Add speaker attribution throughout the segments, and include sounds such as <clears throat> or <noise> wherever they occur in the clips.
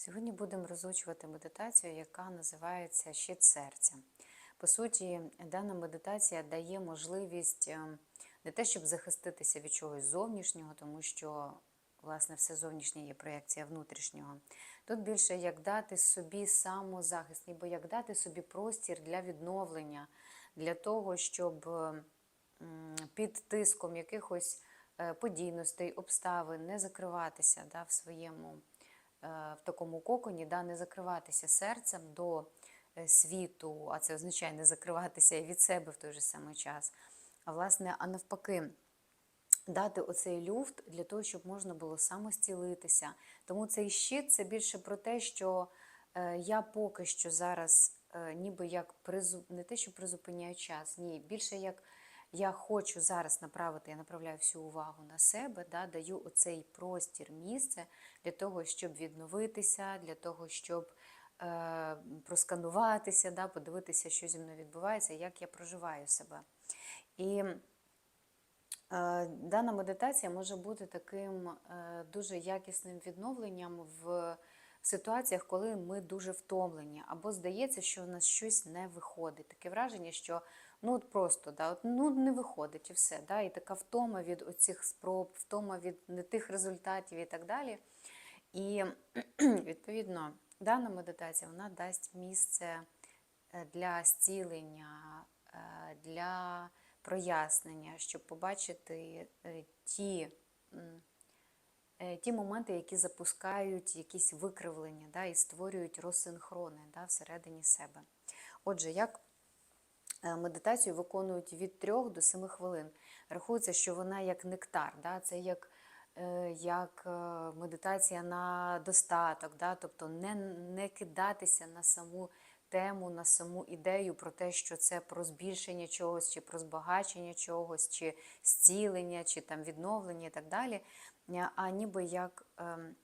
Speaker 1: Сьогодні будемо розучувати медитацію, яка називається Щит серця. По суті, дана медитація дає можливість е, не те, щоб захиститися від чогось зовнішнього, тому що, власне, все зовнішнє є проєкція внутрішнього. Тут більше як дати собі самозахист, ніби як дати собі простір для відновлення, для того, щоб е, під тиском якихось е, подійностей, обставин не закриватися да, в своєму в такому коконі, да, не закриватися серцем до е, світу, а це означає не закриватися і від себе в той же самий час. А власне, а навпаки, дати оцей люфт для того, щоб можна було самостілитися. Тому цей щит це більше про те, що е, я поки що зараз е, ніби як призу... не те, що призупиняю час, ні, більше як я хочу зараз направити, я направляю всю увагу на себе, да, даю оцей простір, місце для того, щоб відновитися, для того, щоб е, проскануватися, да, подивитися, що зі мною відбувається, як я проживаю себе. І Е, Дана медитація може бути таким е, дуже якісним відновленням в ситуаціях, коли ми дуже втомлені, або здається, що у нас щось не виходить. Таке враження, що ну от просто да, от, ну, не виходить і все. Да, І така втома від оцих спроб, втома від не тих результатів і так далі. І <clears throat> відповідно дана медитація вона дасть місце е, для зцілення, е, для прояснення, щоб побачити е, ті, ті моменти, які запускають якісь викривлення да, і створюють розсинхрони да, всередині себе. Отже, як медитацію виконують від 3 до 7 хвилин. Рахується, що вона як нектар, да, це як, е, як е, медитація на достаток, да, тобто не, не кидатися на саму тему, на саму ідею про те, що це про збільшення чогось, чи про збагачення чогось, чи зцілення, чи там відновлення і так далі, Е, а ніби як ем,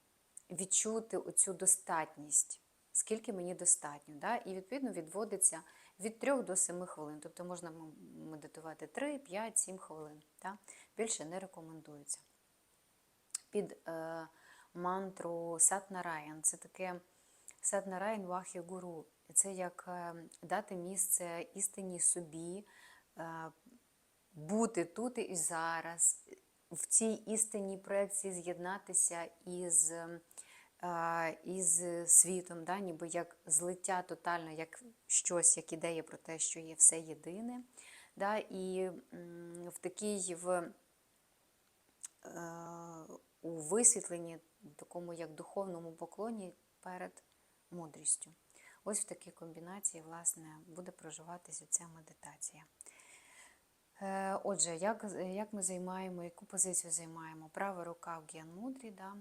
Speaker 1: відчути оцю достатність, скільки мені достатньо. Да? І відповідно відводиться від 3 до 7 хвилин. Тобто можна медитувати 3, 5, 7 хвилин. Да? Більше не рекомендується. Під е, мантру Сатнараян це таке Сатнараян Вахі Гуру. Це як е, дати місце істині собі, е, бути тут і зараз, в цій істинній проекції з'єднатися із, із світом, да? ніби як злиття тотально, як щось, як ідея про те, що є все єдине. Да? І в такій в, е, у висвітленні, такому як духовному поклоні перед мудрістю. Ось в такій комбінації, власне, буде проживатися ця медитація. Е, Отже, як, як ми займаємо, яку позицію займаємо? Права рука в г'ян мудрі, да?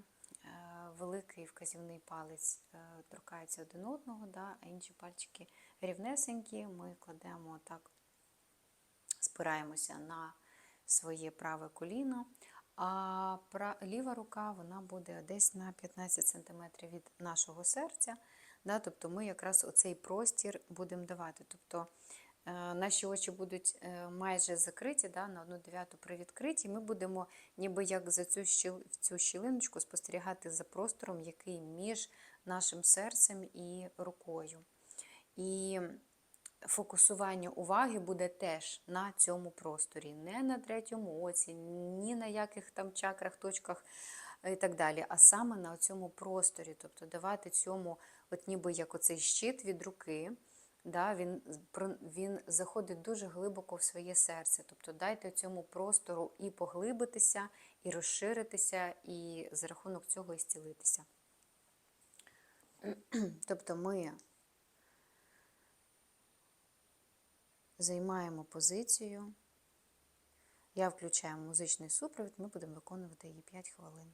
Speaker 1: Великий вказівний палець е, торкається один одного, да? а інші пальчики рівнесенькі. Ми кладемо так, спираємося на своє праве коліно, а ліва рука вона буде десь на 15 см від нашого серця. Да? Тобто ми якраз оцей простір будемо давати. Тобто наші очі будуть е, майже закриті, да, на одну дев'яту привідкриті. Ми будемо ніби як за цю, щіл, цю щілиночку спостерігати за простором, який між нашим серцем і рукою. І фокусування уваги буде теж на цьому просторі, не на третьому оці, ні на яких там чакрах, точках і так далі, а саме на цьому просторі, тобто давати цьому, от ніби як оцей щит від руки, да, він, він заходить дуже глибоко в своє серце. Тобто дайте цьому простору і поглибитися, і розширитися, і за рахунок цього і зцілитися. <clears throat> Тобто ми займаємо позицію. Я включаю музичний супровід, ми будемо виконувати її 5 хвилин.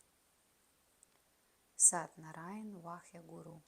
Speaker 1: Сат Нарайн Вахя Гуру.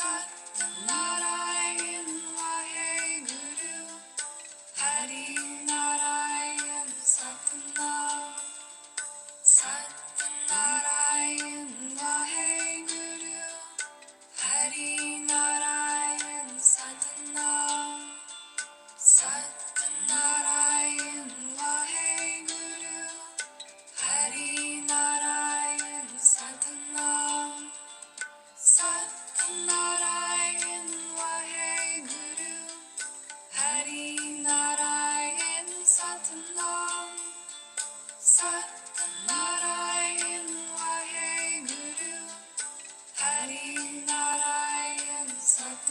Speaker 2: inside the light.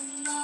Speaker 2: No.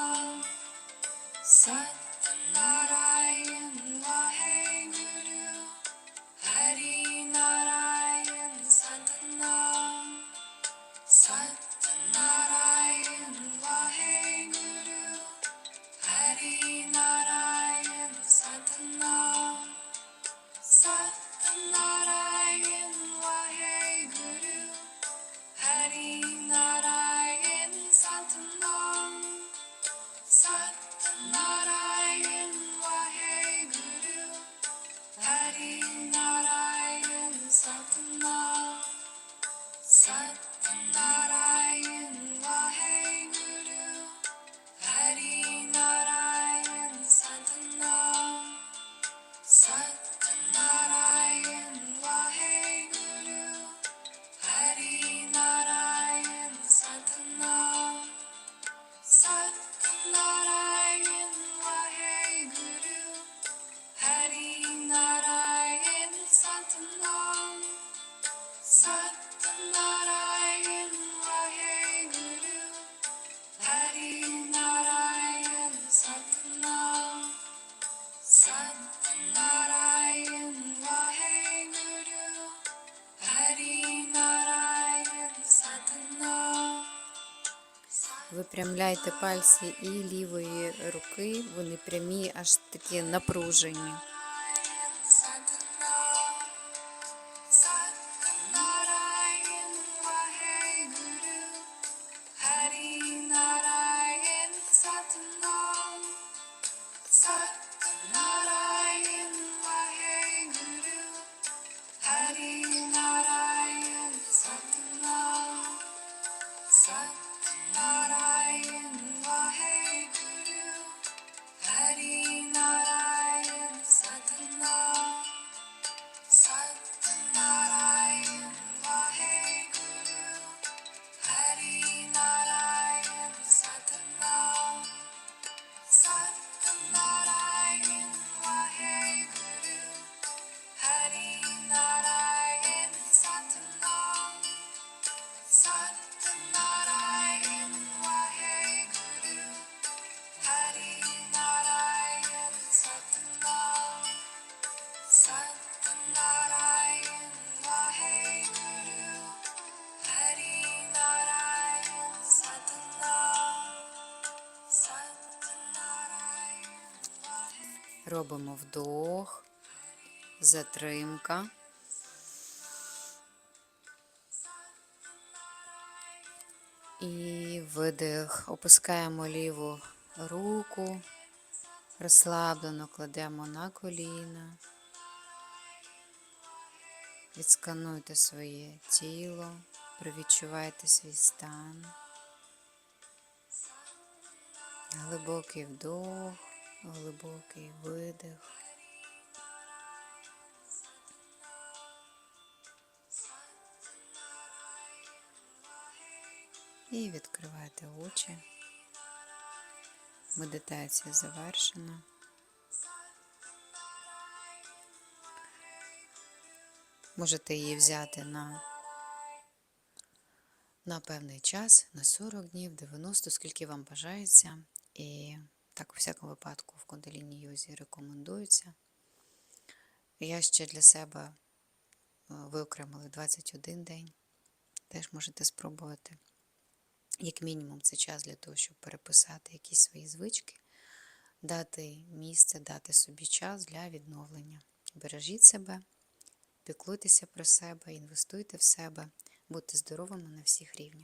Speaker 1: Випрямляйте пальці і лівої руки, вони прямі, аж такі напружені. Робимо вдох, затримка. І видих. Опускаємо ліву руку, розслаблено кладемо на коліна. Відскануйте своє тіло, провідчувайте свій стан. Глибокий вдох, глибокий видих. І відкривайте очі. Медитація завершена. Можете її взяти на, на певний час, на 40 днів, 90, скільки вам бажається. І так, у всякому випадку, в кундаліні йозі рекомендується. Я ще для себе е, виокремила 21 день. Теж можете спробувати. Як мінімум, це час для того, щоб переписати якісь свої звички, дати місце, дати собі час для відновлення. Бережіть себе, піклуйтеся про себе, інвестуйте в себе, будьте здоровими на всіх рівнях.